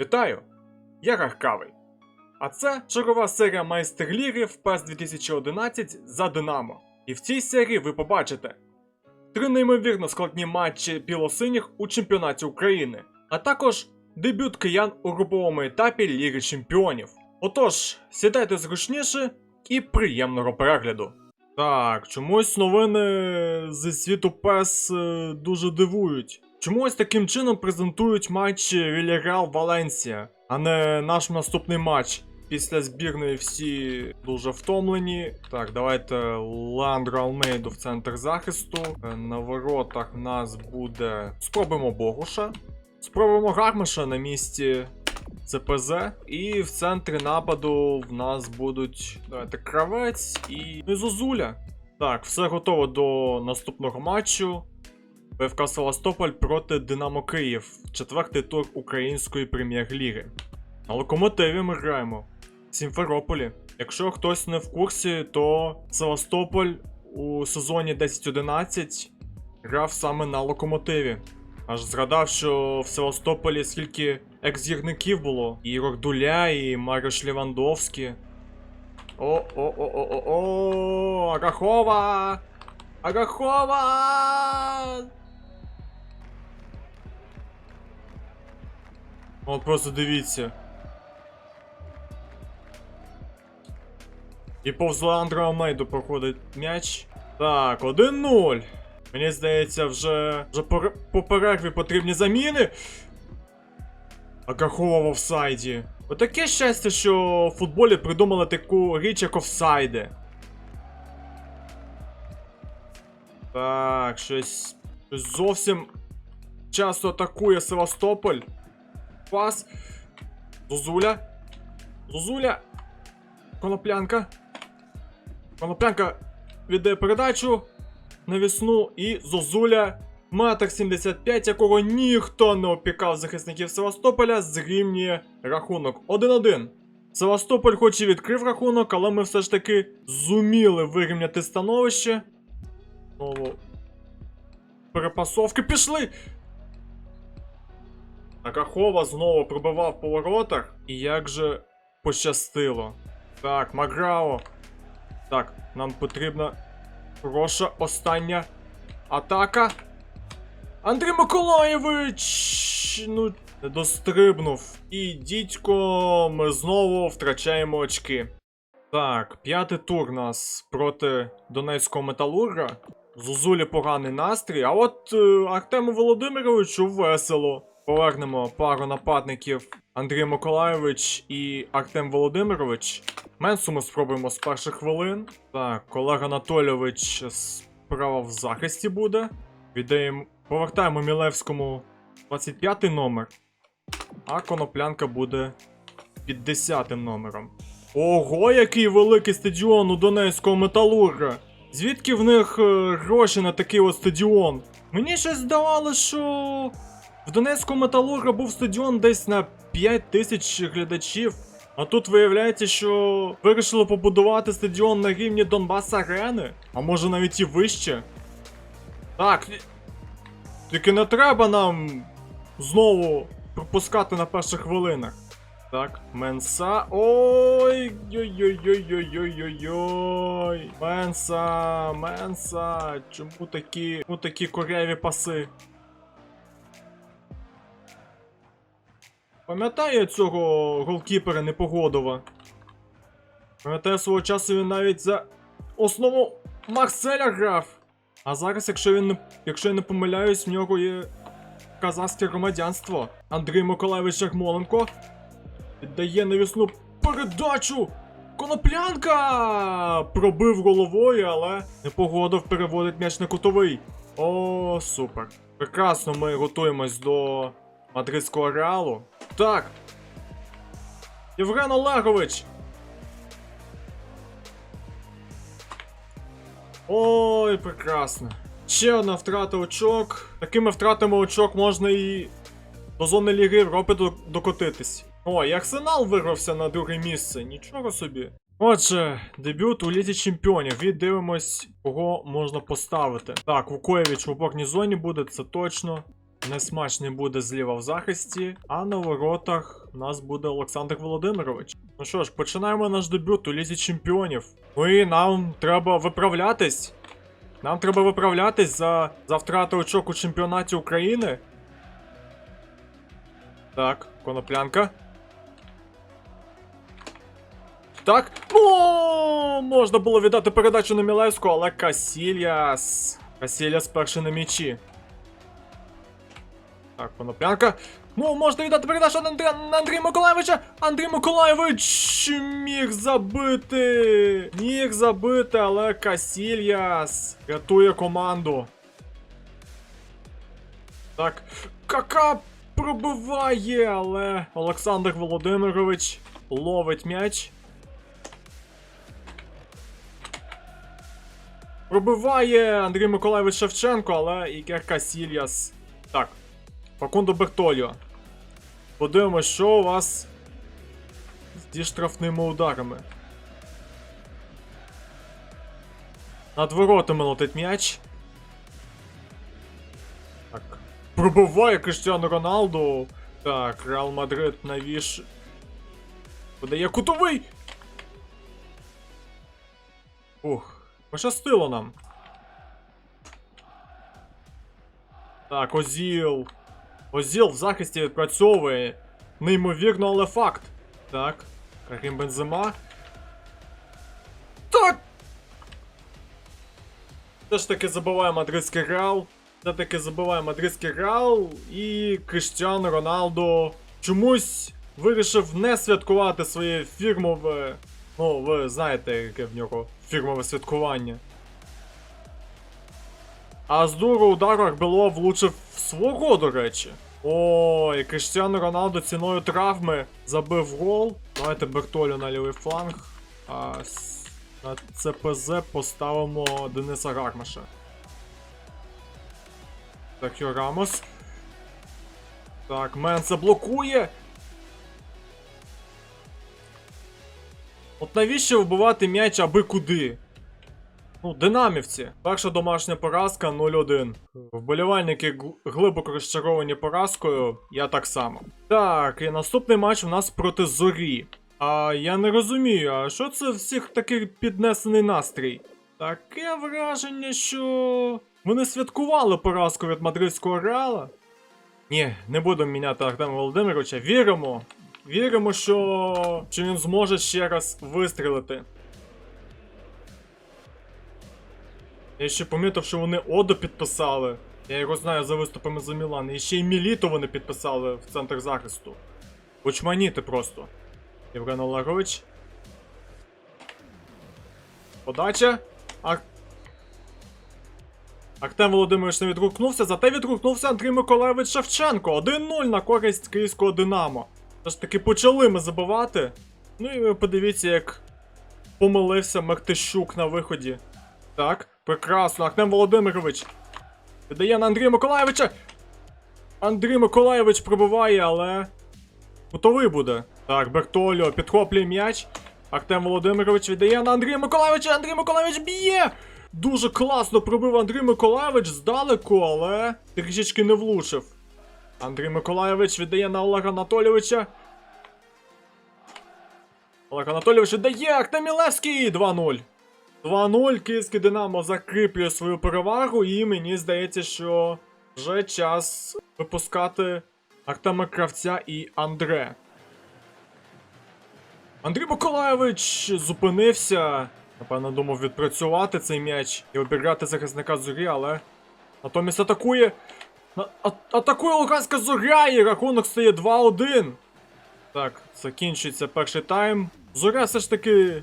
Вітаю! Я Гаркавий. А це чергова серія майстер-ліги в PES 2011 за Динамо. І в цій серії ви побачите три неймовірно складні матчі білосиніх у чемпіонаті України, а також дебют киян у груповому етапі Ліги Чемпіонів. Отож, сідайте зручніше і приємного перегляду. Так, чомусь новини зі світу PES е, дуже дивують. Чомусь таким чином презентують матчі Вільяреал Валенсія, а не наш наступний матч. Після збірної всі дуже втомлені. Так, давайте Ландро Алмейду в центр захисту. Е, На воротах в нас буде. Спробуємо Богуша. Спробуємо Гармаша на місці ЦПЗ. І в центрі нападу в нас будуть. Давайте кравець і. І Зозуля. Так, все готово до наступного матчу. ФК Севастополь проти Динамо Київ. Четвертий тур Української прем'єр-ліги. На локомотиві ми граємо. В Сімферополі. Якщо хтось не в курсі, то Севастополь у сезоні 10-11 грав саме на локомотиві. Аж згадав, що в Севастополі скільки екс-гірників було. І Рокдуля, і Мариш Лівандовський. О-о-о-о-о-о! Агахова! Агахова! От просто дивіться. І повз Леандра проходить м'яч. Так, 1-0. Мені здається, вже, вже по, по перерві потрібні заміни. Агахова в офсайді. Отаке щастя, що в футболі придумали таку річ, як офсайди. Так, щось, щось зовсім часто атакує Севастополь. Пас. Зозуля. Зозуля. Коноплянка. Коноплянка віддає передачу. Навісну і Зозуля. Метр 75, якого ніхто не опікав захисників Севастополя, зрівнює рахунок 1-1. Севастополь хоч і відкрив рахунок, але ми все ж таки зуміли вирівняти становище. Знову. Перепасовки пішли! Акахова знову пробивав по воротах. І як же пощастило. Так, Маграо. Так, нам потрібна хороша остання атака. Андрій Миколаєвич! Ну, не дострибнув. І дідько, ми знову втрачаємо очки. Так, п'ятий тур нас проти Донецького металурга. Зузулі поганий настрій, а от е, Артему Володимировичу весело. Повернемо пару нападників Андрій Миколайович і Артем Володимирович. Менсу ми спробуємо з перших хвилин. Так, колега Анатолійович справа в захисті буде. Віддаємо. Повертаємо Мілевському 25 номер. А коноплянка буде під 10 номером. Ого, який великий стадіон у Донецького металурга! Звідки в них е, гроші на такий от стадіон? Мені щось здавалося, що в Донецькому металурга був стадіон десь на 5 тисяч глядачів. А тут виявляється, що вирішили побудувати стадіон на рівні Донбас Арени, а може навіть і вище. Так. Тільки не треба нам знову пропускати на перших хвилинах. Так, Менса. Ой. Ой-ой-ой-ой-ой-ой-ой. Менса, Менса. Чому такі, чому такі коряві паси? Пам'ятаю цього голкіпера Непогодова. Пам'ятаю свого часу він навіть за основу Марселя грав. А зараз, якщо він якщо я не помиляюсь, в нього є казахське громадянство. Андрій Миколаївич Ярмоленко віддає навісну передачу. Коноплянка! Пробив головою, але Непогодов переводить м'яч на кутовий. О, супер. Прекрасно, ми готуємось до мадридського реалу. Так. Євген Олегович. Ой, прекрасно. Ще одна втрата очок. Такими втратами очок можна і до зони Ліги Європи докотитись. О, і Арсенал вирвався на друге місце. Нічого собі. Отже, дебют у Лізі Чемпіонів. І дивимось, кого можна поставити. Так, Вукоєвич в опорній зоні буде, це точно. Несмачний буде зліва в захисті, а на воротах у нас буде Олександр Володимирович. Ну що ж, починаємо наш дебют у Лізі Чемпіонів. Ну і нам треба виправлятись. Нам треба виправлятись за, за втрату очок у чемпіонаті України. Так, коноплянка. Так. О, можна було віддати передачу на Мілевську, але Касільяс. Касільяс перший на м'ячі. Так, коноплянка. Ну, можна віддати передачу на Андрія, Андрія Миколаєвича. Андрій Миколаєвич міг забити. Міг забити, але Касільяс рятує команду. Так, Кака пробиває, але Олександр Володимирович ловить м'яч. Пробиває Андрій Миколаєвич Шевченко, але Ікер Касільяс. Так. Факундо Бертоліо. Подивимось, що у вас зі штрафними ударами. Над воротами летить м'яч. Так. Пробиває Криштиану Роналду. Так, Реал Мадрид навіш. Подає кутовий. Ух, пощастило нам. Так, Озіл. Озіл в захисті відпрацьовує. Неймовірно, але факт. Так, Карім Бензема. Так! Все ж таки забиває мадридський Реал. Все таки забиває мадридський Реал. І Криштиану Роналдо чомусь вирішив не святкувати своє фірмове. Ну, ви знаєте, яке в нього фірмове святкування. А з дуру удару Арбело влучив свого, до речі. Ой, Криштиану Роналдо ціною травми забив гол. Давайте Бертолю на лівий фланг. А на ЦПЗ поставимо Дениса Гармаша. Серхіо Рамос. Так, Менса блокує. От навіщо вбивати м'яч аби куди? Ну, динамівці. Перша домашня поразка 0-1. Вболівальники глибоко розчаровані поразкою, я так само. Так, і наступний матч у нас проти зорі. А я не розумію, а що це всіх такий піднесений настрій? Таке враження, що вони святкували поразку від мадридського реала. Ні, не будемо міняти Артема Володимировича. Віримо. Віримо, що, що він зможе ще раз вистрілити. Я ще помітив, що вони Одо підписали. Я його знаю за виступами за Мілан. І ще й Міліто вони підписали в центр захисту. Очманіти просто. Євген Олегович. Подача. Ар... Артем Володимирович не відгукнувся, зате відгукнувся Андрій Миколаєвич Шевченко. 1-0 на користь київського Динамо. Все ж таки почали ми забивати. Ну і подивіться, як помилився Мартищук на виході. Так, прекрасно. Артем Володимирович. Віддає на Андрія Миколаєвича. Андрій Миколаєвич пробиває, але. Готовий буде. Так, Бертоліо підхоплює м'яч. Артем Володимирович віддає на Андрія Миколаєвича. Андрій Миколаєвич б'є! Дуже класно пробив Андрій Миколаєвич здалеку, але трішечки не влучив. Андрій Миколаєвич віддає на Олега Анатолійовича. Олег Анатолійович віддає Артем Мілевський 2-0. 2-0 київське Динамо закріплює свою перевагу, і мені здається, що вже час випускати Артема Кравця і Андре. Андрій Миколаєвич зупинився. Напевно, думав відпрацювати цей м'яч і обіграти захисника зорі, але натомість атакує. А- атакує Луганська зоря і рахунок стає 2-1. Так, закінчується перший тайм. Зоря все ж таки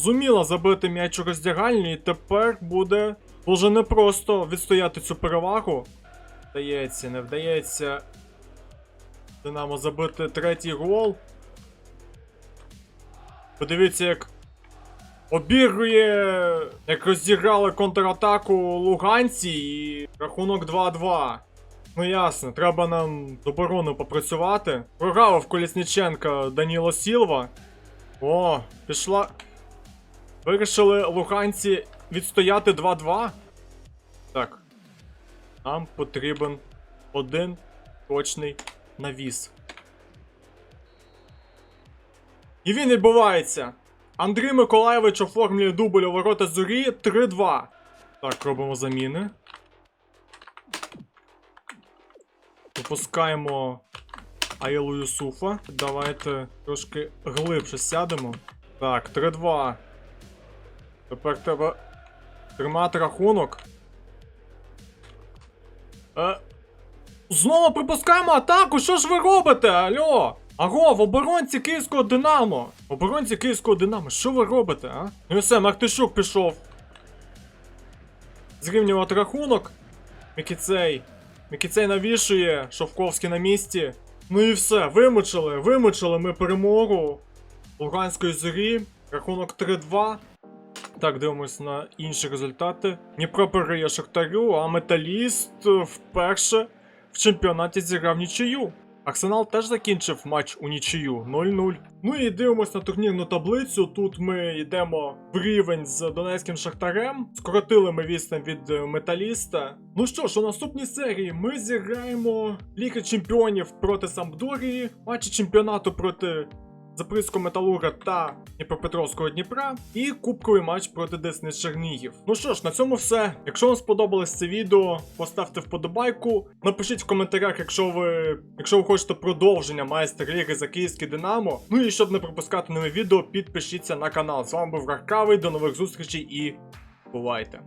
зуміла забити м'яч у роздягальні, і тепер буде дуже непросто відстояти цю перевагу. Вдається, не вдається. Динамо забити третій гол. Подивіться, як обігрує, як розіграли контратаку луганці і рахунок 2-2. Ну ясно, треба нам з оборону попрацювати. Програв Колісніченка Даніло Сілва. О, пішла. Вирішили луганці відстояти 2-2. Так. Нам потрібен один точний навіс. І він відбувається. Андрій Миколаєвич оформлює дубль у ворота зорі 3-2. Так, робимо заміни. Випускаємо Айлу Юсуфа. Давайте трошки глибше сядемо. Так, 3-2. Тепер треба тримати рахунок. Е, знову припускаємо атаку! Що ж ви робите? Алло? Аго, в оборонці київського Динамо! Оборонці київського Динамо, що ви робите, а? Ну і все, Мартишук пішов. Зрівнювати рахунок. Мікіцей. Мікіцей навішує, Шовковський на місці. Ну і все, вимучили, вимучили ми перемогу Луганської зорі. Рахунок 3-2. Так, дивимось на інші результати. Дніпро переє Шахтарю, а Металіст вперше в чемпіонаті зіграв нічию. Арсенал теж закінчив матч у нічию 0-0. Ну і дивимось на турнірну таблицю. Тут ми йдемо в рівень з Донецьким Шахтарем. Скоротили ми відстань від металіста. Ну що ж, у наступній серії ми зіграємо Ліги Чемпіонів проти Сампдорії, матчі чемпіонату проти Запорізького Металурга та Дніпропетровського Дніпра і кубковий матч проти Десни Чернігів. Ну що ж, на цьому все. Якщо вам сподобалось це відео, поставте вподобайку. Напишіть в коментарях, якщо ви якщо ви хочете продовження майстер ліги за київське Динамо. Ну і щоб не пропускати нові відео, підпишіться на канал. З вами був Раркавий, до нових зустрічей і бувайте!